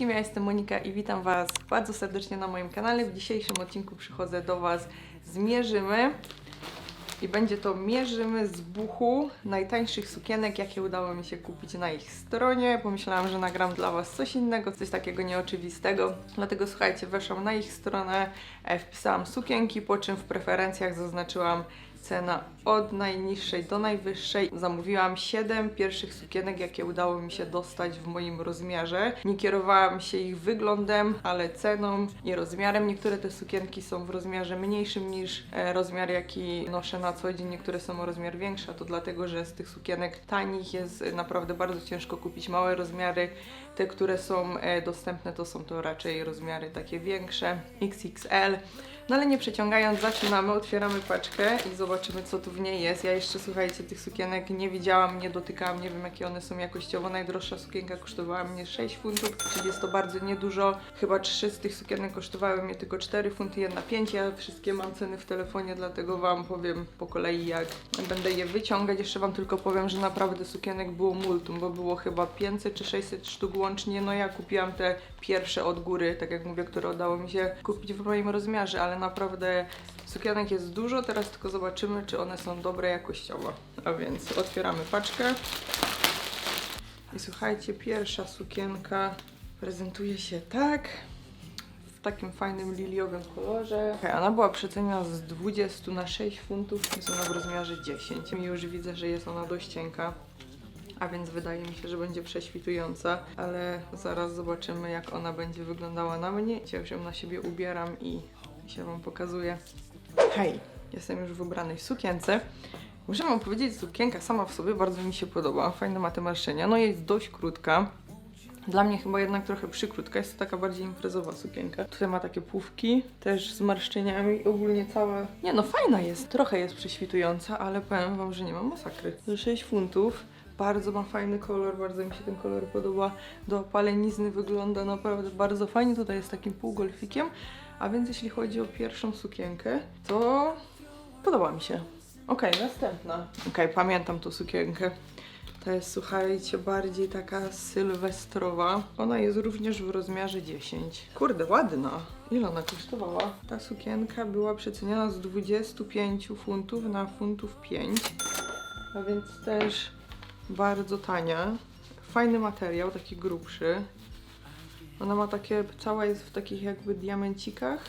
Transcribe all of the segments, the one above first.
wszystkim, ja jestem Monika i witam Was bardzo serdecznie na moim kanale. W dzisiejszym odcinku przychodzę do Was z Mierzymy i będzie to Mierzymy z buchu najtańszych sukienek, jakie udało mi się kupić na ich stronie. Pomyślałam, że nagram dla Was coś innego, coś takiego nieoczywistego. Dlatego słuchajcie, weszłam na ich stronę, e, wpisałam sukienki, po czym w preferencjach zaznaczyłam cena od najniższej do najwyższej. Zamówiłam 7 pierwszych sukienek, jakie udało mi się dostać w moim rozmiarze. Nie kierowałam się ich wyglądem, ale ceną i rozmiarem. Niektóre te sukienki są w rozmiarze mniejszym niż e, rozmiar, jaki noszę na co dzień. Niektóre są o rozmiar większy, to dlatego, że z tych sukienek tanich jest naprawdę bardzo ciężko kupić małe rozmiary. Te, które są e, dostępne, to są to raczej rozmiary takie większe, XXL. No ale nie przeciągając, zaczynamy, otwieramy paczkę i zobaczymy, co tu w niej jest. Ja jeszcze, słuchajcie, tych sukienek nie widziałam, nie dotykałam, nie wiem, jakie one są jakościowo. Najdroższa sukienka kosztowała mnie 6 funtów, czyli jest to bardzo niedużo. Chyba 3 z tych sukienek kosztowały mnie tylko 4 funty, jedna 5. Ja wszystkie mam ceny w telefonie, dlatego Wam powiem po kolei, jak będę je wyciągać. Jeszcze Wam tylko powiem, że naprawdę sukienek było multum, bo było chyba 500 czy 600 sztuk łącznie. No ja kupiłam te pierwsze od góry, tak jak mówię, które udało mi się kupić w moim rozmiarze, ale naprawdę sukienek jest dużo. Teraz tylko zobaczymy, czy one są dobre jakościowo. A więc otwieramy paczkę. I słuchajcie, pierwsza sukienka prezentuje się tak. W takim fajnym liliowym kolorze. Okej, ona była przeceniona z 20 na 6 funtów. Jest ona w rozmiarze 10. I już widzę, że jest ona dość cienka. A więc wydaje mi się, że będzie prześwitująca, ale zaraz zobaczymy, jak ona będzie wyglądała na mnie. Ja już ją na siebie ubieram i się Wam pokazuję. Hej, jestem już w ubranej sukience. Muszę Wam powiedzieć, sukienka sama w sobie bardzo mi się podoba. Fajne ma te marszczenia. No jest dość krótka. Dla mnie chyba jednak trochę przykrótka, jest to taka bardziej imprezowa sukienka. Tutaj ma takie płówki, też z marszczeniami, ogólnie cała... Nie no, fajna jest, trochę jest prześwitująca, ale powiem wam, że nie mam masakry. Za 6 funtów, bardzo ma fajny kolor, bardzo mi się ten kolor podoba. Do opalenizny wygląda naprawdę bardzo fajnie, tutaj jest takim półgolfikiem. A więc jeśli chodzi o pierwszą sukienkę, to podoba mi się. Okej, następna. Okej, pamiętam tą sukienkę. To jest, słuchajcie, bardziej taka sylwestrowa. Ona jest również w rozmiarze 10. Kurde, ładna. Ile ona kosztowała? Ta sukienka była przeceniona z 25 funtów na funtów 5. A więc też bardzo tania. Fajny materiał, taki grubszy. Ona ma takie, cała jest w takich jakby diamencikach.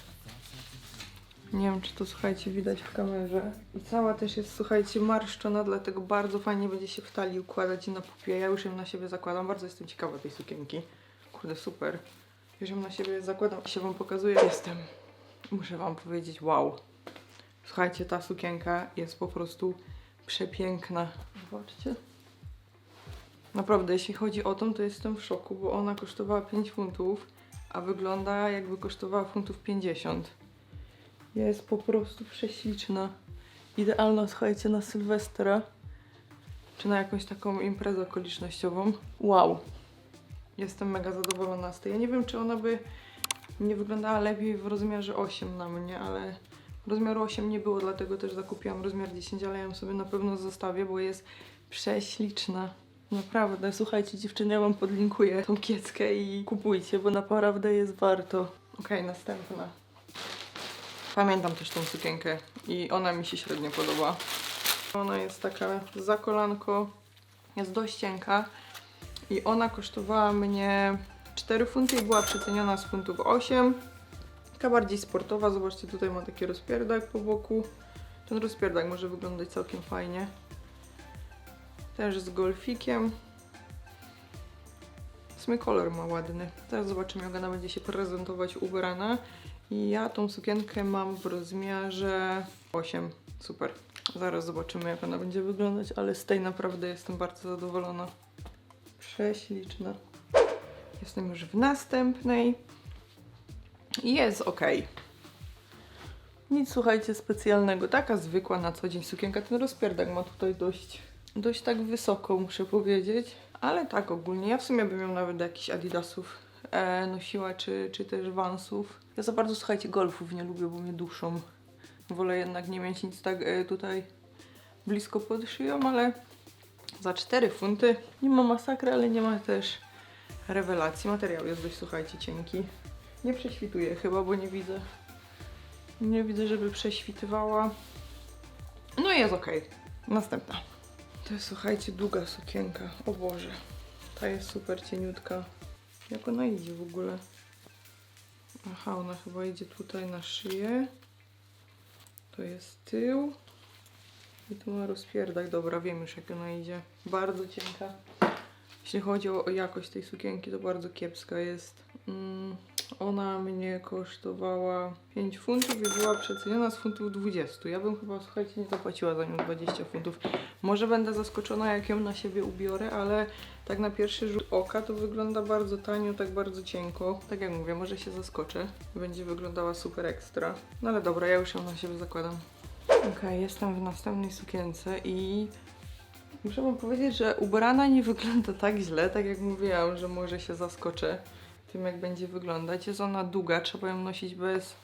Nie wiem, czy to słuchajcie, widać w kamerze. I cała też jest, słuchajcie, marszczona, dlatego bardzo fajnie będzie się w talii układać i na pupie. Ja już ją na siebie zakładam, bardzo jestem ciekawa tej sukienki. Kurde, super. Już ją na siebie zakładam i się Wam pokazuję. Jestem, muszę Wam powiedzieć, wow. Słuchajcie, ta sukienka jest po prostu przepiękna. Zobaczcie. Naprawdę, jeśli chodzi o tą, to jestem w szoku, bo ona kosztowała 5 funtów, a wygląda jakby kosztowała funtów 50. Jest po prostu prześliczna. Idealna, słuchajcie, na Sylwestra. Czy na jakąś taką imprezę okolicznościową. Wow. Jestem mega zadowolona z tej. Ja nie wiem, czy ona by nie wyglądała lepiej w rozmiarze 8 na mnie, ale rozmiaru 8 nie było, dlatego też zakupiłam rozmiar 10, ale ja ją sobie na pewno zostawię, bo jest prześliczna. Naprawdę, słuchajcie dziewczyny, ja wam podlinkuję tą kieckę i kupujcie, bo naprawdę jest warto. Okej, następna. Pamiętam też tą sukienkę i ona mi się średnio podoba. Ona jest taka za kolanko, jest dość cienka i ona kosztowała mnie 4 funty i była przeceniona z funtów 8. Taka bardziej sportowa, zobaczcie tutaj ma taki rozpierdak po boku. Ten rozpierdak może wyglądać całkiem fajnie. Też z golfikiem. W sumie kolor ma ładny. Teraz zobaczymy jak ona będzie się prezentować ubrana. I ja tą sukienkę mam w rozmiarze 8. Super. Zaraz zobaczymy jak ona będzie wyglądać, ale z tej naprawdę jestem bardzo zadowolona. Prześliczna. Jestem już w następnej. Jest ok. Nic słuchajcie specjalnego. Taka zwykła na co dzień sukienka. Ten rozpierdak ma tutaj dość, dość tak wysoko, muszę powiedzieć. Ale tak ogólnie. Ja w sumie bym ją nawet do jakichś adidasów e, nosiła, czy, czy też vansów. Ja za bardzo, słuchajcie, golfów nie lubię, bo mnie duszą. Wolę jednak nie mieć nic tak e, tutaj blisko pod szyją, ale za 4 funty nie ma masakry, ale nie ma też rewelacji. Materiał jest dość, słuchajcie, cienki. Nie prześwituje chyba, bo nie widzę. Nie widzę, żeby prześwitywała. No i jest ok. Następna. To jest, słuchajcie, długa sukienka. O Boże. Ta jest super cieniutka. Jak ona idzie w ogóle? Aha, ona chyba idzie tutaj na szyję. To jest tył. I tu ma rozpierdach. Dobra, wiem już jak ona idzie. Bardzo cienka. Jeśli chodzi o, jakość tej sukienki, to bardzo kiepska jest. Mm, ona mnie kosztowała 5 funtów i była przeceniona z funtów 20. Ja bym chyba, słuchajcie, nie zapłaciła za nią 20 funtów. Może będę zaskoczona, jak ją na siebie ubiorę, ale tak na pierwszy rzut oka to wygląda bardzo tanio, tak bardzo cienko. Tak jak mówię, może się zaskoczę. Będzie wyglądała super ekstra. No ale dobra, ja już ją na siebie zakładam. Okej, jestem w następnej sukience i muszę wam powiedzieć, że ubrana nie wygląda tak źle, tak jak mówiłam, że może się zaskoczę tym, jak będzie wyglądać. Jest ona długa, trzeba ją nosić bez,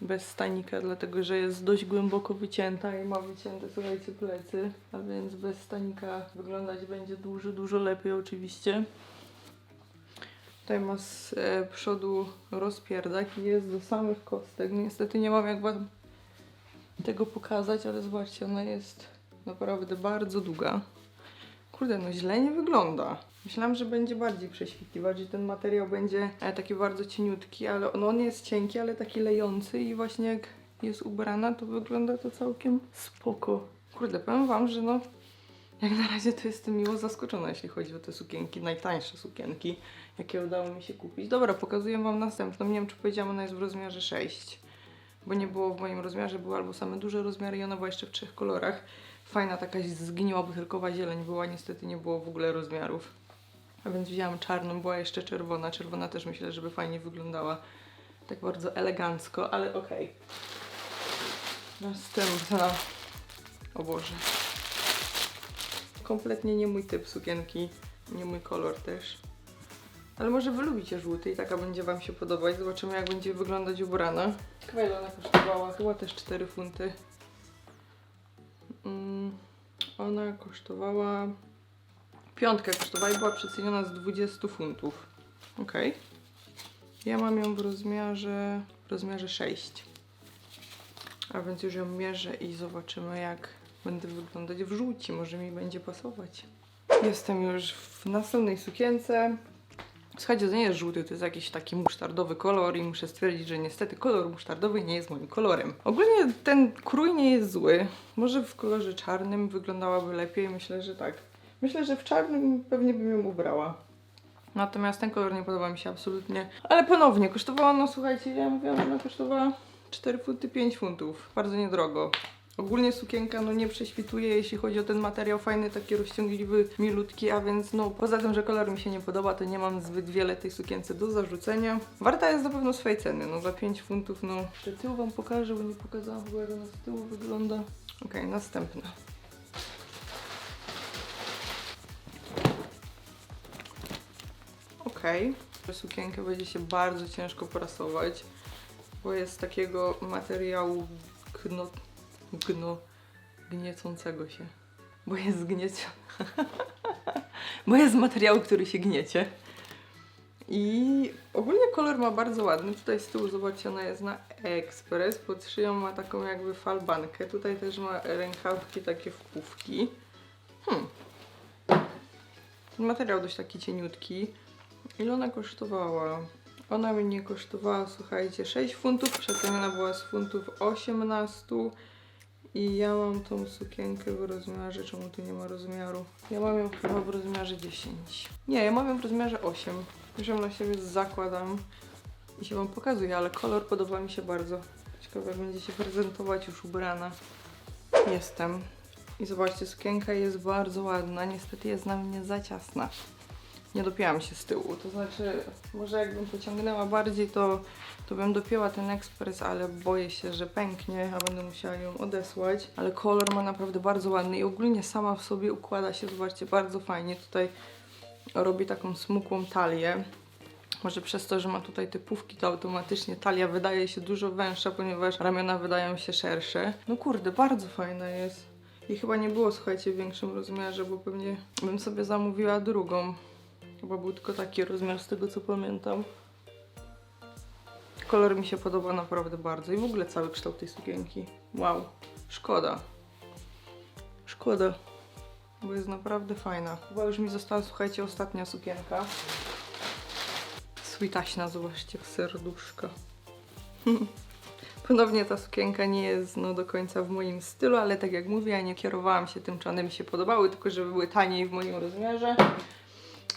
bez stanika, dlatego że jest dość głęboko wycięta i ma wycięte, słuchajcie, plecy, a więc bez stanika wyglądać będzie dużo, dużo lepiej oczywiście. Tutaj ma z e, przodu rozpierdak i jest do samych kostek. Niestety nie mam jak wam tego pokazać, ale zobaczcie, ona jest naprawdę bardzo długa. Kurde, no źle nie wygląda. Myślałam, że będzie bardziej prześwitliwać, że ten materiał będzie e, taki bardzo cieniutki, ale on, on jest cienki, ale taki lejący i właśnie jak jest ubrana, to wygląda to całkiem spoko. Kurde, powiem wam, że no jak na razie to jestem miło zaskoczona, jeśli chodzi o te sukienki, najtańsze sukienki, jakie udało mi się kupić. Dobra, pokazuję wam następną. Nie wiem, czy powiedziałam, ona jest w rozmiarze 6 bo nie było w moim rozmiarze, były albo same duże rozmiary i ona była jeszcze w trzech kolorach. Fajna taka zgniła butelkowa zieleń była, niestety nie było w ogóle rozmiarów. A więc wzięłam czarną, była jeszcze czerwona. Czerwona też myślę, żeby fajnie wyglądała. Tak bardzo elegancko, ale okej. Następna. O Boże. Kompletnie nie mój typ sukienki, nie mój kolor też. Ale może wy lubicie żółty i taka będzie wam się podobać. Zobaczymy jak będzie wyglądać ubrana. Ile ona kosztowała, chyba też 4 funty. Mm, ona kosztowała... Piątkę kosztowała i była przeceniona z 20 funtów. Okej. Ja mam ją w rozmiarze, w rozmiarze 6. A więc już ją mierzę i zobaczymy jak będę wyglądać w żółci. Może mi będzie pasować. Jestem już w następnej sukience. Słuchajcie, to nie jest żółty, to jest jakiś taki musztardowy kolor i muszę stwierdzić, że niestety kolor musztardowy nie jest moim kolorem. Ogólnie ten krój nie jest zły. Może w kolorze czarnym wyglądałaby lepiej, myślę, że tak. Myślę, że w czarnym pewnie bym ją ubrała. Natomiast ten kolor nie podoba mi się absolutnie. Ale ponownie, kosztowała ona, słuchajcie, ja mówiłam, ona kosztowała 4 funty, 5 funtów. Bardzo niedrogo. Ogólnie sukienka no nie prześwituje, jeśli chodzi o ten materiał fajny, taki rozciągliwy, milutki, a więc no poza tym, że kolor mi się nie podoba, to nie mam zbyt wiele tej sukience do zarzucenia. Warta jest na pewno swojej ceny, no za 5 funtów, no. Jeszcze tył wam pokażę, bo nie pokazałam ogóle, jak ona z tyłu wygląda. Okej, następna. Okay. sukienkę będzie się bardzo ciężko prasować, bo jest takiego materiału gno, gno, gniecącego się. Bo jest zgnieciony. bo jest z materiału, który się gniecie. I ogólnie kolor ma bardzo ładny. Tutaj z tyłu, zobaczcie, ona jest na ekspres. Pod szyją ma taką jakby falbankę. Tutaj też ma rękawki, takie wpówki. Hmm. Materiał dość taki cieniutki. Ile ona kosztowała? Ona mnie kosztowała, słuchajcie, 6 funtów. Przeceniona była z funtów 18. I ja mam tą sukienkę w rozmiarze, czemu tu nie ma rozmiaru? Ja mam ją chyba w rozmiarze 10. Nie, ja mam ją w rozmiarze 8. Już ją na siebie zakładam i się wam pokazuję, ale kolor podoba mi się bardzo. Ciekawe, będzie się prezentować już ubrana. Jestem. I zobaczcie, sukienka jest bardzo ładna, niestety jest na mnie za ciasna. Nie dopięłam się z tyłu, to znaczy, może jakbym pociągnęła bardziej, to, to bym dopięła ten ekspres, ale boję się, że pęknie, a będę musiała ją odesłać. Ale kolor ma naprawdę bardzo ładny i ogólnie sama w sobie układa się, zobaczcie, bardzo fajnie. Tutaj robi taką smukłą talię. Może przez to, że ma tutaj te pówki, to automatycznie talia wydaje się dużo węższa, ponieważ ramiona wydają się szersze. No kurde, bardzo fajna jest. I chyba nie było, słuchajcie, w większym rozmiarze, bo pewnie bym sobie zamówiła drugą. Chyba był tylko taki rozmiar z tego co pamiętam. Kolor mi się podoba naprawdę bardzo i w ogóle cały kształt tej sukienki. Wow, szkoda. Szkoda, bo jest naprawdę fajna. Chyba już mi została, słuchajcie, ostatnia sukienka. Sweetaśna, zobaczcie, serduszka. Ponownie ta sukienka nie jest no, do końca w moim stylu, ale tak jak mówię, ja nie kierowałam się tym, czy one mi się podobały, tylko żeby były taniej w moim rozmiarze.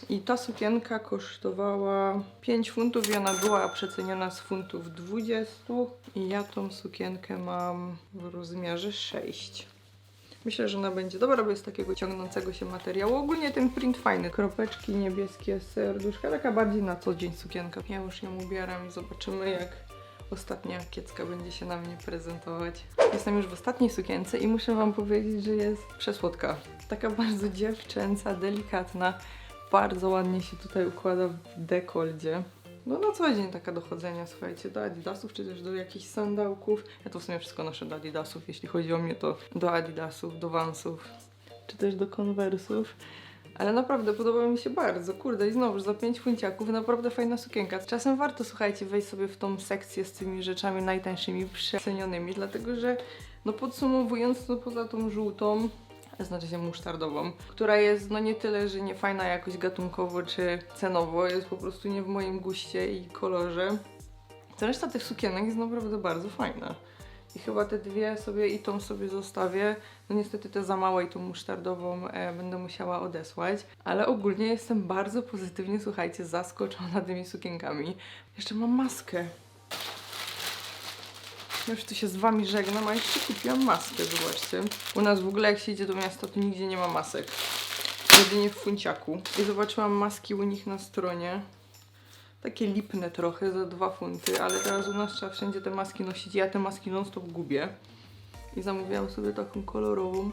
I ta sukienka kosztowała 5 funtów i ona była przeceniona z funtów 20. I ja tą sukienkę mam w rozmiarze 6. Myślę, że ona będzie dobra, bo jest takiego ciągnącego się materiału. Ogólnie ten print fajny. Kropeczki niebieskie, serduszka, taka bardziej na co dzień sukienka. Ja już ją ubieram i zobaczymy jak ostatnia kiecka będzie się na mnie prezentować. Jestem już w ostatniej sukience i muszę wam powiedzieć, że jest przesłodka. Taka bardzo dziewczęca, delikatna. Bardzo ładnie się tutaj układa w dekoldzie. No na co dzień taka dochodzenia, słuchajcie, do adidasów, czy też do jakichś sandałków. Ja to w sumie wszystko noszę do adidasów, jeśli chodzi o mnie to do adidasów, do vansów, czy też do konwersów. Ale naprawdę podoba mi się bardzo, kurde i znowu za 5 funciaków naprawdę fajna sukienka. Czasem warto, słuchajcie, wejść sobie w tą sekcję z tymi rzeczami najtańszymi, przecenionymi, dlatego że no podsumowując, no poza tą żółtą, znaczy się musztardową, która jest no nie tyle, że nie fajna jakoś gatunkowo czy cenowo, jest po prostu nie w moim guście i kolorze. To reszta tych sukienek jest naprawdę bardzo fajna. I chyba te dwie sobie i tą sobie zostawię. No niestety te za małe i tą musztardową e, będę musiała odesłać. Ale ogólnie jestem bardzo pozytywnie, słuchajcie, zaskoczona tymi sukienkami. Jeszcze mam maskę. Już tu się z wami żegnam, a jeszcze kupiłam maskę, zobaczcie. U nas w ogóle jak się idzie do miasta, to nigdzie nie ma masek. Jedynie w funciaku. I zobaczyłam maski u nich na stronie. Takie lipne trochę, za dwa funty, ale teraz u nas trzeba wszędzie te maski nosić. Ja te maski non stop gubię. I zamówiłam sobie taką kolorową.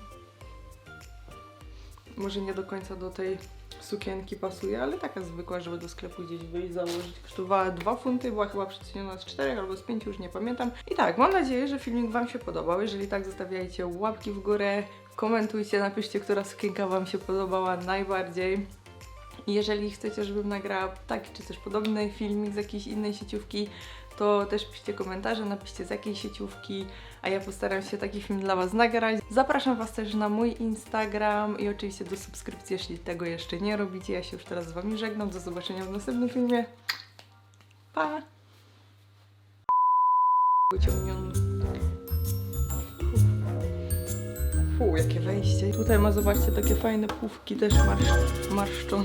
Może nie do końca do tej sukienki pasuje, ale taka zwykła, żeby do sklepu gdzieś wyjść, założyć. Kosztowała 2 funty, była chyba przeceniona z 4 albo z 5, już nie pamiętam. I tak, mam nadzieję, że filmik Wam się podobał. Jeżeli tak, zostawiajcie łapki w górę, komentujcie, napiszcie, która sukienka Wam się podobała najbardziej. Jeżeli chcecie, żebym nagrała taki czy też podobny filmik z jakiejś innej sieciówki, to też piszcie komentarze, napiszcie z jakiej sieciówki, a ja postaram się taki film dla Was nagrać. Zapraszam Was też na mój Instagram i oczywiście do subskrypcji, jeśli tego jeszcze nie robicie. Ja się już teraz z Wami żegnam. Do zobaczenia w następnym filmie. Pa! Wyciągniony. Jakie wejście. Tutaj ma, zobaczcie, takie fajne pufki też marsz, marszczone.